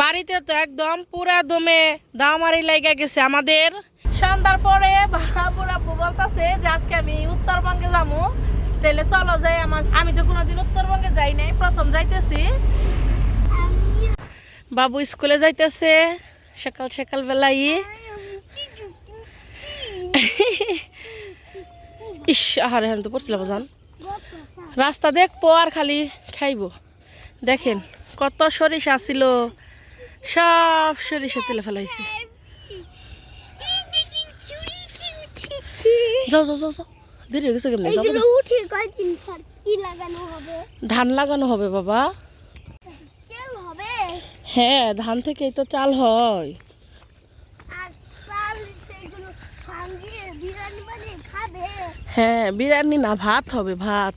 বাড়িতে তো একদম পুরা দমে দামারি লেগে গেছে আমাদের। সন্ধ্যার পরে বাবুরা বলতেছে যে আজকে আমি উত্তরবঙ্গে যাব। তাহলে চলো যাই আমার আমি তো কোনোদিন উত্তরবঙ্গে যাই নাই, প্রথম যাইতেছি। বাবু স্কুলে যাইতেছে, সকাল সকাল বেলাই। ইস, আহারে হ্যাঁ তো পড়ছিল বাজান। রাস্তা দেখব আর খালি খাইব। দেখেন, কত সরিষা ছিল। সব সরিষা তেলে ফেলাইছে। যাও যাও যাও যাও। দেরি হয়ে গেছে কেমন? ধান লাগানো হবে, বাবা। হ্যাঁ ধান থেকেই তো চাল হয়। হ্যাঁ বিরিয়ানি না, ভাত হবে, ভাত।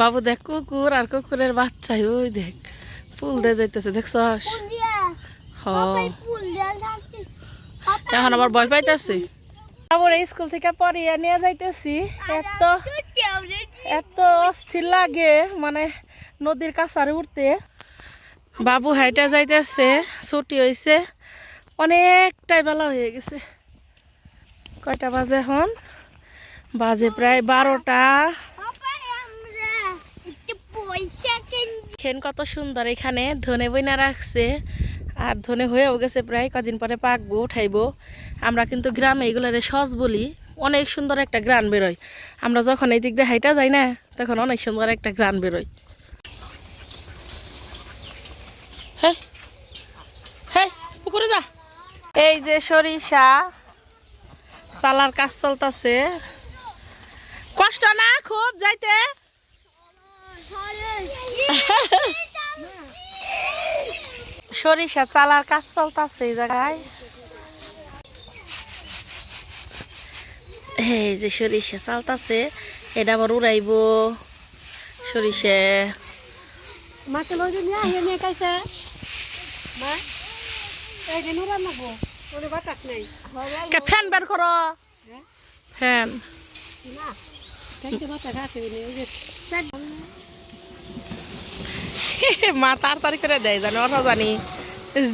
বাবু দেখ কুকুর আর কুকুরের বাচ্চা ওই দেখ ফুল দিয়ে যাইতেছে দেখছস? ফুল দিয়া হ পাপাই ফুল দিয়া এখন আবার ভয় পাইতেছে? বাবুর স্কুল থেকে পড়িয়ে নিয়ে যাইতেছি। এত এত অস্থির লাগে মানে নদীর কাছারে উঠতে। বাবু হাইটা যাইতেছে ছুটি হয়েছে অনেকটাই বেলা হয়ে গেছে। কয়টা বাজে এখন? বাজে প্রায় বারোটা। খেন কত সুন্দর এখানে, ধনে বইনা রাখছে। আর ধনে হয়েও গেছে প্রায়, কদিন পরে পাকবো, উঠাইবো। আমরা কিন্তু গ্রামে এগুলারে সজ বলি, অনেক সুন্দর একটা গ্রান বেরোয়। আমরা যখন এই দিক দিয়ে হাইটা যাই না, তখন অনেক সুন্দর একটা গ্রান বেরোয়। হ্যাঁ হ্যাঁ যা। এই যে সরিষা, চালার কাজ চলতেছে। না খুব যাইতে। সরিষা চালার কাজ চলতেছে এই জায়গায়। এই যে সরিষা চালতাছে এটা আবার উড়াইব। সরিষা। মাকে লই দিন আহে নিয়ে কাইছে মা এই দিন রান্নাবো ওরে বাতাস নেই। ফ্যান বের করো। ফ্যান। না? মা তাড়াতাড়ি করে দেয় জানো অত জানি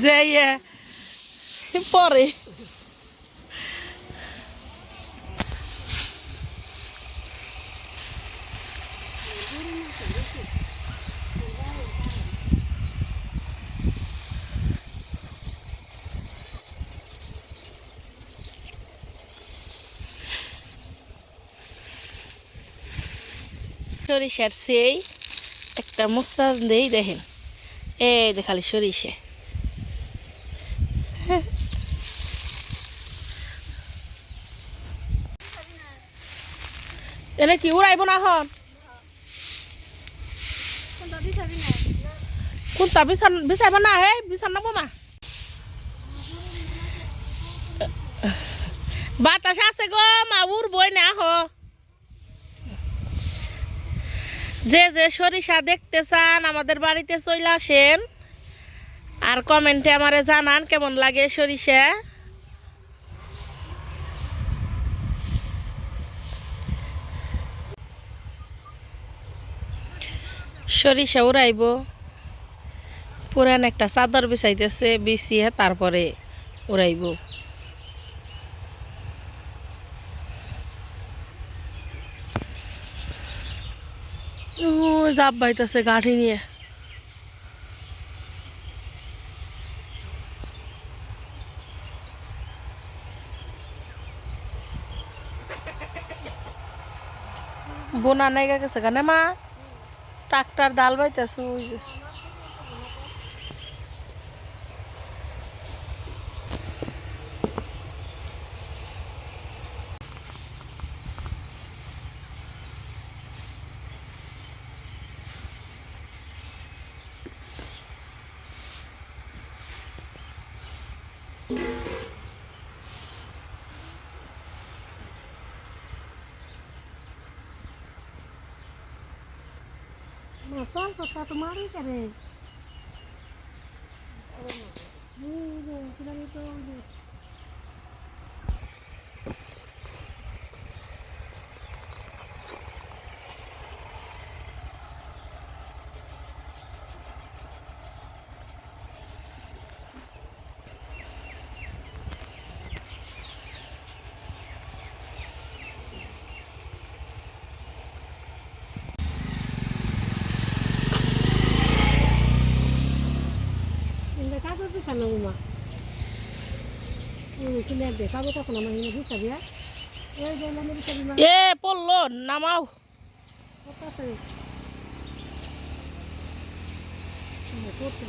যে ইয়ে পরে সরিষার সেই একটা মুসরাজ দেই দেখেন। এই দেখালি সরিষে এনে কি উড়াইব না হন কোনটা বিছান বিছাইব না হে বিছান নাবো না। বাতাস আছে গো, মা, উড়বই না হ যে যে সরিষা দেখতে চান, আমাদের বাড়িতে চলে আসেন। আর কমেন্টে আমারে জানান কেমন লাগে সরিষা। সরিষা উড়াইব। পুরান একটা চাদর বিছাইতেছে, বিছিয়ে তারপরে উড়াইব। জাপ বাইতেছে গাড়ি নিয়ে। বোনা নেগা গেছে গানে মা? ট্রাক্টর ডাল বাইতেছে ওই যে। মশাল কথা তোমারই করে তো কিনে দিমা এ পড়ল নামাও। করতে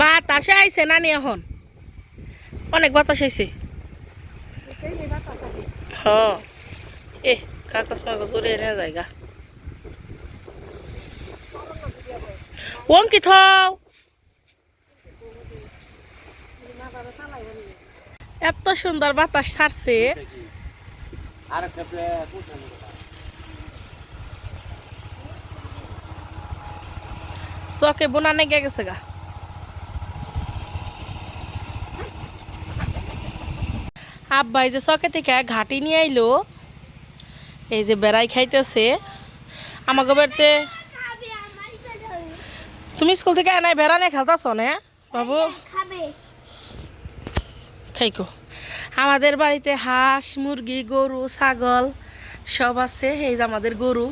বাতাসে আইছে নানি এখন? অনেক বাতাস আইছে। হ। এ, কাগজ মাগজ উড়ে এনে জায়গা। ওম কি থাও এত সুন্দর বাতাস ছাড়ছে। চকে বোনা নেগে গেছে গা। আব্বা এই যে চকে থেকে ঘাটি নিয়ে আইলো এই যে বেড়াই খাইতেছে। আমাকে বাড়িতে তুমি স্কুল থেকে এনাই বেড়া নিয়ে খেলতেছ না বাবু? খাইকো। আমাদের বাড়িতে হাঁস মুরগি গরু ছাগল সব আছে এই যে আমাদের গরু।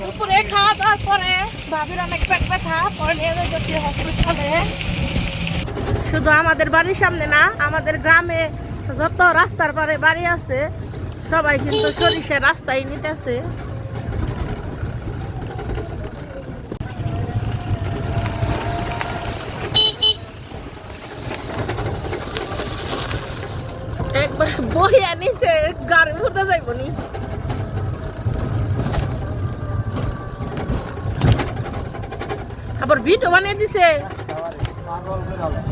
দুপুরে খাওয়া দাওয়ার পরে ভাবির অনেক পেট ব্যথা পরে নিয়ে যাচ্ছি হসপিটালে শুধু আমাদের বাড়ির সামনে না আমাদের গ্রামে যত রাস্তার পারে বাড়ি আছে, সবাই কিন্তু সরিষার রাস্তায় নিতেছে। একবার বই আনিছে গাড়ি উঠে যাইব নি। আবার ভিডিও বানিয়ে দিছে। খালি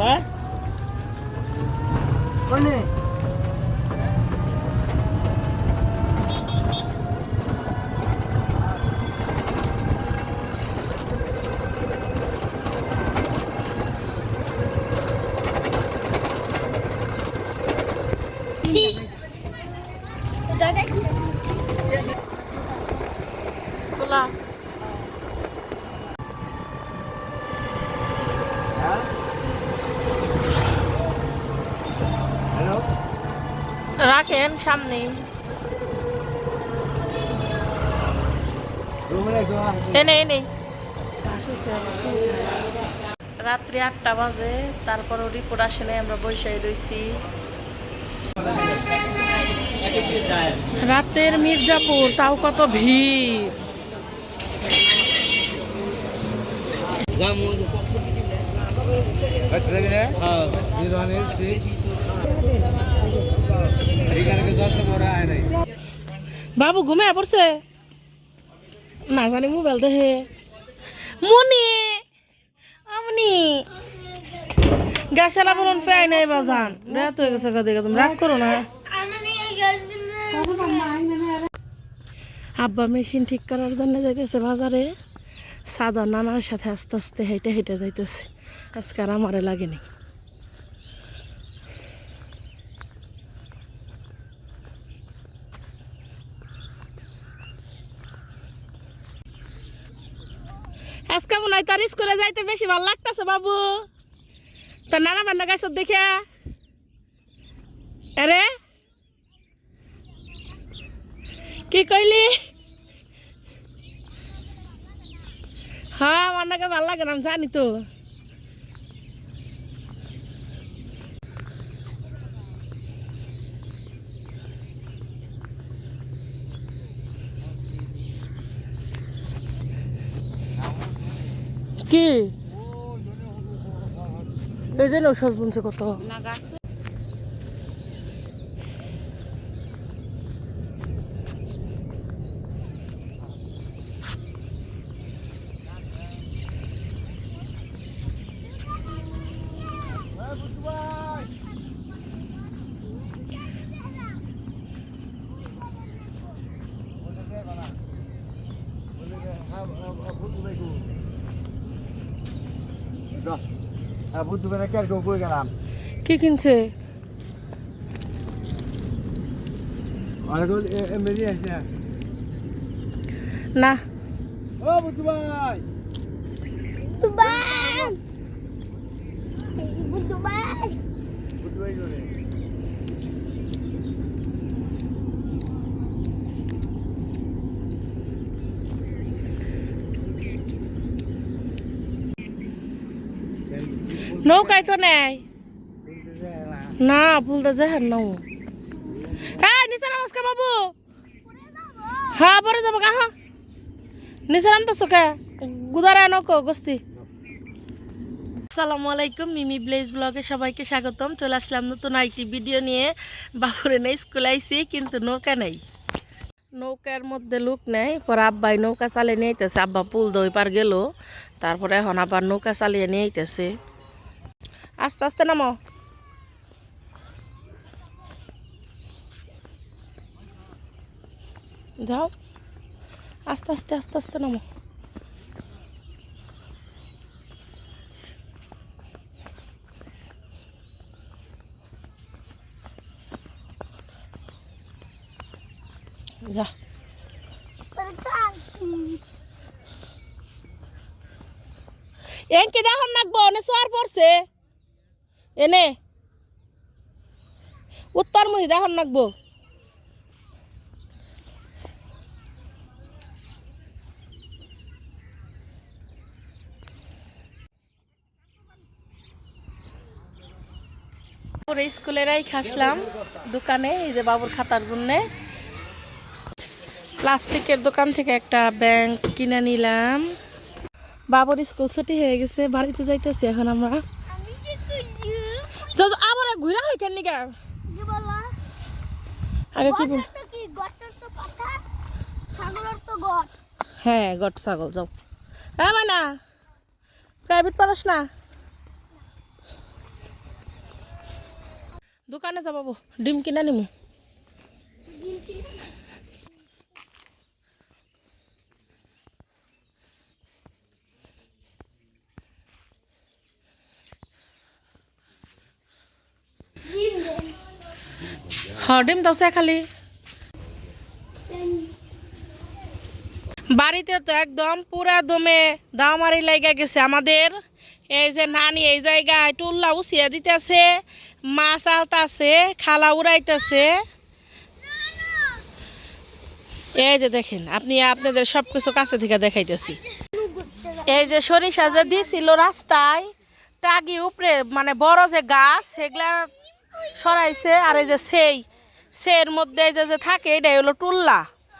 হ্যাঁ খোলা রাখেন সামনে। এনে এনে। রাত্রি আটটা বাজে তারপরও রিপোর্ট আসে নাই আমরা বৈশাই রয়েছি রাতের মির্জাপুর তাও কত ভিড়। বাবু ঘুমিয়ে পড়ছে? না জানি মোবাইল দেখে। মুনি, আমনি। গ্যাসেলা বলুন পেয়ে নাই বাজান। রাত হয়ে গেছে গাদে তুমি রাগ করো না। আব্বা মেশিন ঠিক করার জন্য যাইতেছে বাজারে। সাদা নানার সাথে আস্তে আস্তে হেঁটে হেঁটে যাইতেছে। আজকে আর আমারে লাগেনি। আজকে মনে হয় তার স্কুলে যাইতে বেশি ভালো লাগতেছে, বাবু। তোর নানা বান্না গাছ দেখে আরে। কি কইলি? হ্যাঁ আমার নাকি ভালো লাগে না জানি তো। কি? এই জন্য সজ বুনছে কত। কি কিনছে? না। ও বুদ্ধু ভাই বুদ্ধ ভাই করে নৌকায় তো নেই না ভুলতে যায় নাও হ্যাঁ নিচে নমস্কার বাবু হ্যাঁ পরে যাব কাহা নিচে নাম তো চোখে গুদারা নকো গোস্তি আসসালামু আলাইকুম মিমি ব্লেজ ব্লগে সবাইকে স্বাগতম। চলে আসলাম নতুন আইসি ভিডিও নিয়ে। বাবুরে নেই স্কুলে আইসি কিন্তু নৌকা নেই। নৌকার মধ্যে লোক নেই পরে আব্বাই নৌকা চালিয়ে নিয়ে আইতেছে। আব্বা পুল দই পার গেল তারপরে এখন আবার নৌকা চালিয়ে নিয়ে আইতেছে। আস্তে আস্তে নামো। যাও। আস্তে আস্তে আস্তে আস্তে নামো। যা। এনকে দেখুন নাকবো অনে সোয়ার পড়ছে। এনে উত্তর মুহি দেখুন নাকবো। স্কুলেরাই খাসলাম দোকানে, এই যে বাবুর খাতার জন্যে। প্লাস্টিকের দোকান থেকে একটা ব্যাংক কিনে নিলাম। বাবুর স্কুল ছুটি হয়ে গেছে, বাড়িতে যাইতেছি এখন আমরা। যাও, আবার ঘুরা হয় কেন নিকা? আগে কি বল হ্যাঁ গট ছাগল যাও। হ্যাঁ না প্রাইভেট পড়াস না। দোকানে যা বাবু ডিম কিনে নিমু? হ্যাঁ ডিম দাও খালি। বাড়িতে তো একদম পুরা দমে দামারি লাইগা গেছে আমাদের। এই যে নানি এই জায়গায় টুল্লা উছিয়া দিতেছে, মাছ আলতাছে, খালা উড়াইতেছে। এই যে দেখেন, আপনি আপনাদের সব কিছু কাছে থেকে দেখাইতেছি। এই যে সরিষা যে দিছিল রাস্তায়, টাগি উপরে মানে বড় যে গাছ, সেগুলা সরাইছে, আর এই যে সেই সের মধ্যে যে যে থাকে, এটাই হলো টুল্লা।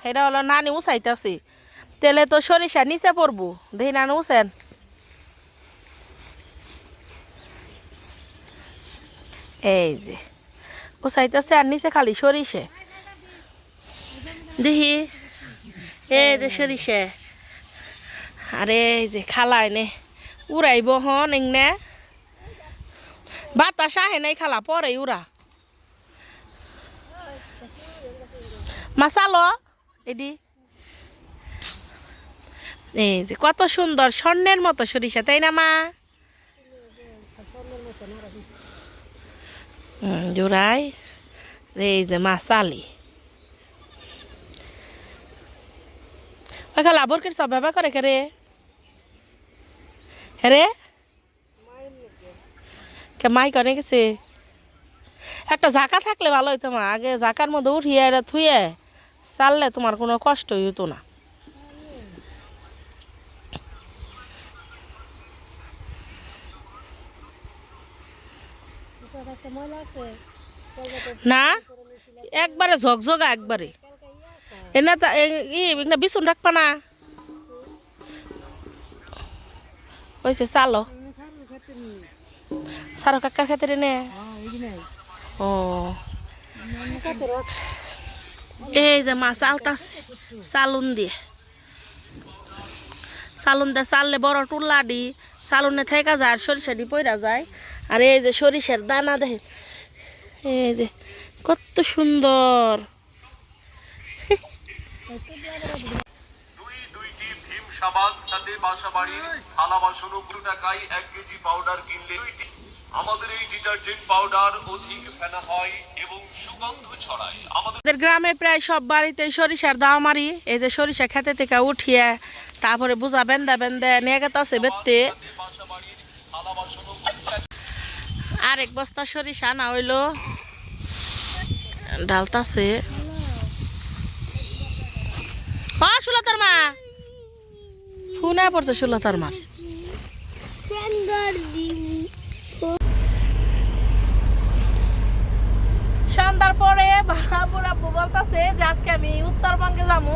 এটা হলো নানি উচাইতেছে। তেলে তো সরিষা নিচে পড়ব। দেখি নানি উছেন এই যে, উচাইতেছে আর নিচে খালি সরিষে। দেখি, এই যে সরিষে। আরে এই যে খালাই নে, উড়াইব হন এংনে। বাতাস আহে নাই খালা পরে উড়া। মাসালো এদি এই যে কত সুন্দর স্বর্ণের মতো সরিষা তাই না মা? জোড়াই। রে এই যে মা চালি ওই লাভর কে সব ব্যবহার করে কে রে? হ্যাঁ রে? কে মাই করে গেছে? একটা ঝাঁকা থাকলে ভালো হইতো মা আগে ঝাঁকার মধ্যে উঠিয়ে এটা থুয়ে। চাললে তোমার কোনো কষ্টই হতো না। না, একবারে ঝকঝকা একবারে। এনে তা বিছুন রাখবা না। ওইসে চালো। সারো কাকার ক্ষেত্রে নে। ও। এই যে মা চালতাস চালুন দিয়ে। চালুন দিয়ে চাললে বড় টুল্লা দি। চালুনে থেকা যায় আর সরিষা দি পইরা যায়। আর এই যে সরিষার দানা দেখে এই যে কত সুন্দর। দুই, দুইটি ভীম সাবান থালা বাসন টাকায় এক কেজি পাউডার কিনলে আমাদের এই ডিটারজেন্ট পাউডার অধিক ফেনা হয় এবং সুগন্ধ ছড়ায়। আমাদের গ্রামে প্রায় সব বাড়িতে সরিষার দাও মারি এই যে সরিষা খেতে থেকে উঠিয়ে তারপরে বুঝা বেন্দা বেন্দা নিয়ে গেছে বেতে বাসাবাড়ির থালা বাসন ও আর এক বস্তা সরিষা না হইল। ডালতাছে। ও সুলতার মা! শুনে পড়ছে সুলতার মা। সন্ধ্যার পরে বাবুর আব্বু বলতেছে যে আজকে আমি উত্তরবঙ্গে যাব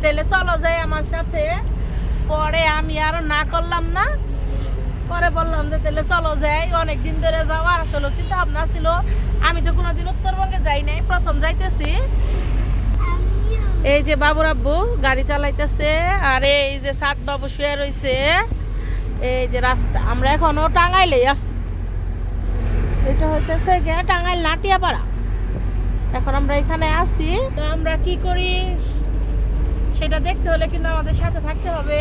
তাহলে চলো যাই আমার সাথে। পরে আমি আর না করলাম না। পরে বললাম যে তাহলে চলো যাই। অনেক দিন ধরে যাওয়ার আসলে চিন্তা ভাবনা ছিল। আমি তো কোনোদিন উত্তরবঙ্গে যাই নাই, প্রথম যাইতেছি। এই যে বাবুর আব্বু গাড়ি চালাইতেছে। আর এই যে সাত বাবু শুয়ে রয়েছে এই যে রাস্তা, আমরা এখনও টাঙ্গাইলেই আছি। এটা হইতেছে গিয়া টাঙ্গাইল নাটিয়াপাড়া এখন আমরা এখানে আছি। তো আমরা কি করি? সেটা দেখতে হলে কিন্তু আমাদের সাথে থাকতে হবে।